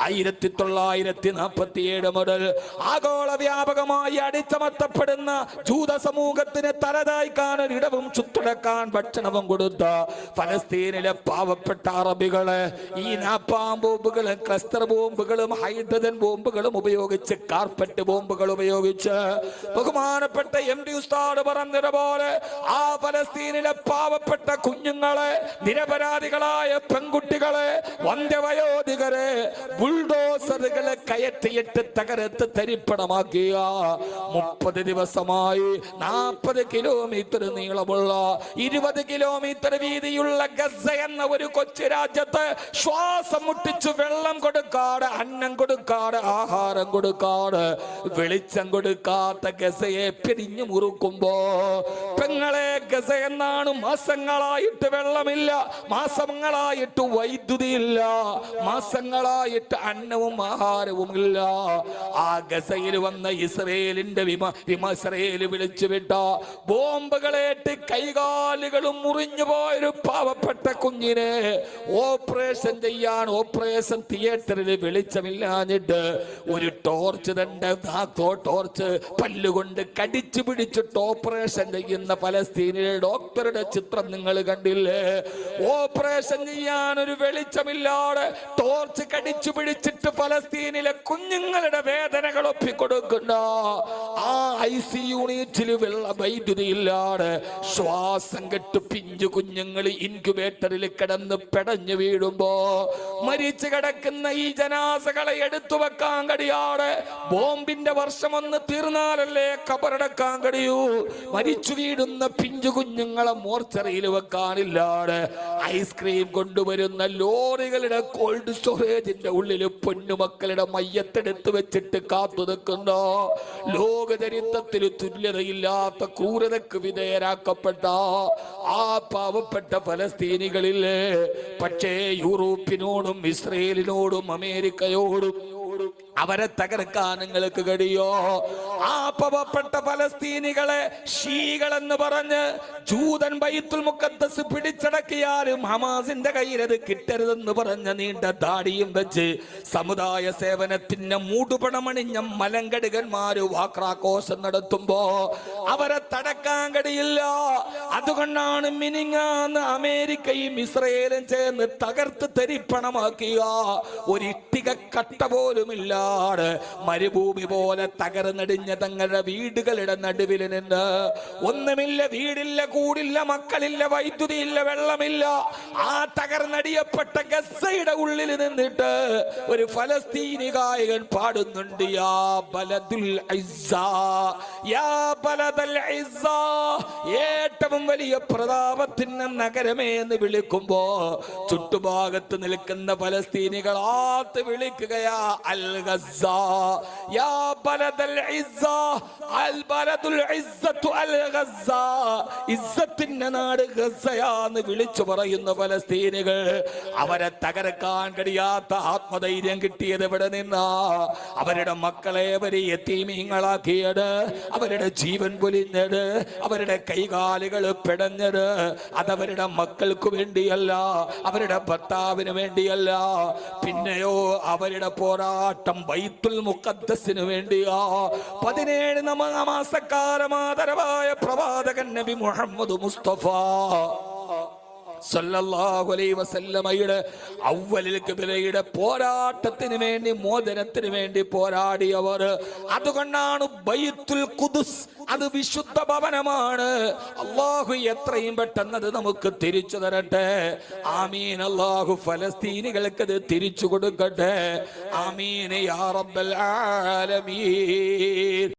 ആയിരത്തി തൊള്ളായിരത്തി നാൽപ്പത്തി ഏഴ് മുതൽ ആഗോള വ്യാപകമായി അടിച്ചമർത്തപ്പെടുന്ന ജൂത സമൂഹത്തിന് തലതായി കാണാൻ ഇടവും ചുത്തുടക്കാൻ ഭക്ഷണവും കൊടുത്ത ഫലസ്തീനിലെ പാവപ്പെട്ട അറബികളെ ഈ നാപ്പാം ബോംബുകളും ക്ലസ്റ്റർ ബോംബുകളും ഹൈഡ്രജൻ ബോംബുകളും ഉപയോഗിച്ച് കാർപ്പറ്റ് ബോംബുകൾ ഉപയോഗിച്ച് ബഹുമാനപ്പെട്ട എം ഡി ഉസ്താദ് പറഞ്ഞതുപോലെ ആ ഫലസ്തീനിലെ പാവപ്പെട്ട കുഞ്ഞുങ്ങളെ നിരപരാധികളായ പെൺകുട്ടികളെ വന്ധ്യവയോധികരെ ബുൾഡോസറുകളെ കയറ്റിയിട്ട് തകരത്ത് തരിപ്പണമാക്കിയ? മുപ്പത് ദിവസമായി നാൽപ്പത് കിലോമീറ്റർ നീളമുള്ള ഇരുപത് കിലോമീറ്റർ വീതിയുള്ള ഗസ എന്ന ഒരു കൊച്ചു രാജ്യത്ത് ശ്വാസം മുട്ടിച്ച് വെള്ളം കൊടുക്കാട് അന്നം കൊടുക്കാട് ആഹാരം കൊടുക്കാട് വെളിച്ചം കൊടുക്കാത്ത ഗസയെ പിരിഞ്ഞു മുറുക്കുമ്പോ പെങ്ങളെ ഗസ എന്നാണ് മാസങ്ങളായിട്ട് വെള്ളമില്ല മാസങ്ങളായിട്ട് വൈദ്യുതി ഇല്ല മാസങ്ങളായിട്ട് അന്നവും ആഹാരവും ഇല്ല. ആ ഗസയിൽ വന്ന ഇസ്രയേലിന്റെ വിമ വിമസ്രയേൽ വിളിച്ചു വിട്ട ബോംബുകളേറ്റ് കൈകാലുകളും മുറിഞ്ഞു പോയൊരു പാവപ്പെട്ട കുഞ്ഞിനെ ഓപ്പറേഷൻ ചെയ്യാൻ ഓപ്പറേഷൻ തിയേറ്ററിൽ വെളിച്ചമില്ലാഞ്ഞിട്ട് ഒരു ടോർച്ച് തന്റെ ടോർച്ച് പല്ലുകൊണ്ട് കടിച്ചു പിടിച്ചിട്ട് ഓപ്പറേഷൻ ചെയ്യുന്ന പലസ്തീനിലെ ഡോക്ടറുടെ ചിത്രം നിങ്ങൾ കണ്ടില്ലേ? ഓപ്പറേഷൻ ചെയ്യാൻ ഒരു വെളിച്ചമില്ലാതെ ടോർച്ച് കടിച്ചു പിടിച്ചിട്ട് ഫലസ്തീനിലെ കുഞ്ഞുങ്ങളുടെ വേദനകൾ ഒപ്പിക്കൊടുക്കുന്ന ആ ഐ സി യൂണിറ്റിൽ വെള്ള വൈദ്യുതി ഇല്ലാതെ ശ്വാസം കെട്ട് പിഞ്ചു കുഞ്ഞുങ്ങൾ ഇൻക്യുബേറ്ററിൽ കിടന്ന് പെടഞ്ഞു വീഴുമ്പോ മരിച്ചു കിടക്കുന്ന ഈ ജനാസകളെ എടുത്തു വെക്കാൻ കഴിയാതെ ബോംബിന്റെ വർഷം ഒന്ന് തീർന്നാലല്ലേ കബറടക്കാൻ കഴിയൂ. മരിച്ചു വീടുന്ന പിഞ്ചു കുഞ്ഞുങ്ങളെ മോർച്ചറിയിൽ വെക്കാനില്ലാതെ ഐസ്ക്രീം കൊണ്ടുവരുന്ന ലോറികളുടെ കോൾഡ് സ്റ്റോറേജിന്റെ ഉള്ളിൽ പൊന്നുമക്കളുടെ മയ്യത്തെടുത്ത് വെച്ചിട്ട് കാത്തു നിൽക്കുന്നു. ലോക ചരിത്രത്തിൽ തുല്യതയില്ലാത്ത ക്രൂരതക്ക് വിധേയരാക്കപ്പെട്ട ആ പാവപ്പെട്ട ഫലസ്തീനികളില്ലേ പക്ഷേ യൂറോപ്പിനോടും ഇസ്രയേലിനോടും അമേരിക്കയോടും അവരെ തകർക്കാൻ നിങ്ങൾക്ക് കഴിയോ? ആ പാവപ്പെട്ട ഫലസ്തീനികളെ എന്ന് പറഞ്ഞ് ജൂതൻ ബൈത്തുൽ മുഖദ്ദസ് പിടിച്ചടക്കിയാലും ഹമാസിന്റെ കയ്യിലത് കിട്ടരുതെന്ന് പറഞ്ഞ നീണ്ട ദാടിയും വെച്ച് സമുദായ സേവനത്തിന് മൂടുപണമണിഞ്ഞ മലങ്കടുകന്മാര് വാക്രാഘോഷം നടത്തുമ്പോ അവരെ തടക്കാൻ കഴിയില്ല. അതുകൊണ്ടാണ് മിനിങ്ങാന്ന് അമേരിക്കയും ഇസ്രയേലും ചേർന്ന് തകർത്ത് തെരിപ്പണമാക്കിയ ഒരിട്ടിക കട്ട കട്ട പോലുമില്ലാതെ മരുഭൂമി പോലെ തകർന്നടിഞ്ഞ തങ്ങളുടെ വീടുകളുടെ നടുവിൽ നിന്ന് ഒന്നുമില്ല വീടില്ല കൂടില്ല മക്കളില്ല വൈദ്യുതി ഇല്ല വെള്ളമില്ല ആ തകർന്നടിയപ്പെട്ട ഗസയുടെ ഉള്ളിൽ നിന്നിട്ട് ഒരു ഫലസ്തീനി ഗായകൻ പാടുന്നുണ്ട് യാ ബലദുൽ യാ. ഏറ്റവും വലിയ പ്രതാപത്തിന്റെ നഗരമേ എന്ന് വിളിക്കുമ്പോ ചുറ്റുഭാഗത്ത് നിൽക്കുന്ന ഫലസ്തീനികൾ ആത്ത് വിളിക്കുകയാ അൽ ഗസ്സ യാ بلد ഇസ്സ, അൽ العزة الغزة. ഇസ്സത്തിന്റെ നാട് ഗസ്സയാന്ന് വിളിച്ചു പറയുന്ന ഫലസ്തീനികൾ. അവരെ തകർക്കാൻ കഴിയാത്ത ആത്മധൈര്യം കിട്ടിയത് ഇവിടെ നിന്നാ? അവരുടെ മക്കളെ അവരെ എത്തീമീങ്ങളാക്കിയത് അവരുടെ ജീവൻ പൊലിഞ്ഞത്. അവരുടെ കൈകാലുകൾ പിടഞ്ഞത്. അതവരുടെ മക്കൾക്ക് വേണ്ടിയല്ല. അവരുടെ ഭർത്താവിന് വേണ്ടിയല്ല. പിന്നെയോ അവരുടെ പോരാട്ടം ബൈത്തുൽ മുഖദ്ദസിന് വേണ്ടിയാ. പതിനേഴ് നമ മാസക്കാലമാതരവായ പ്രവാചകൻ നബി മുഹമ്മദ് മുസ്തഫ. വസല്ലമയുടെ അവലിൽ കിബിലയുടെ പോരാട്ടത്തിന് വേണ്ടി മോചനത്തിന് വേണ്ടി പോരാടിയവർ. അതുകൊണ്ടാണ് ബൈത്തുൽ കുദുസ് അത് വിശുദ്ധ ഭവനമാണ്. അള്ളാഹു എത്രയും പെട്ടെന്ന് അത് നമുക്ക് തിരിച്ചു തരട്ടെ. ആമീൻ. അള്ളാഹു ഫലസ്തീനികൾക്ക് അത് തിരിച്ചു കൊടുക്കട്ടെ. ആമീൻ. യാ റബ്ബൽ ആലമീൻ.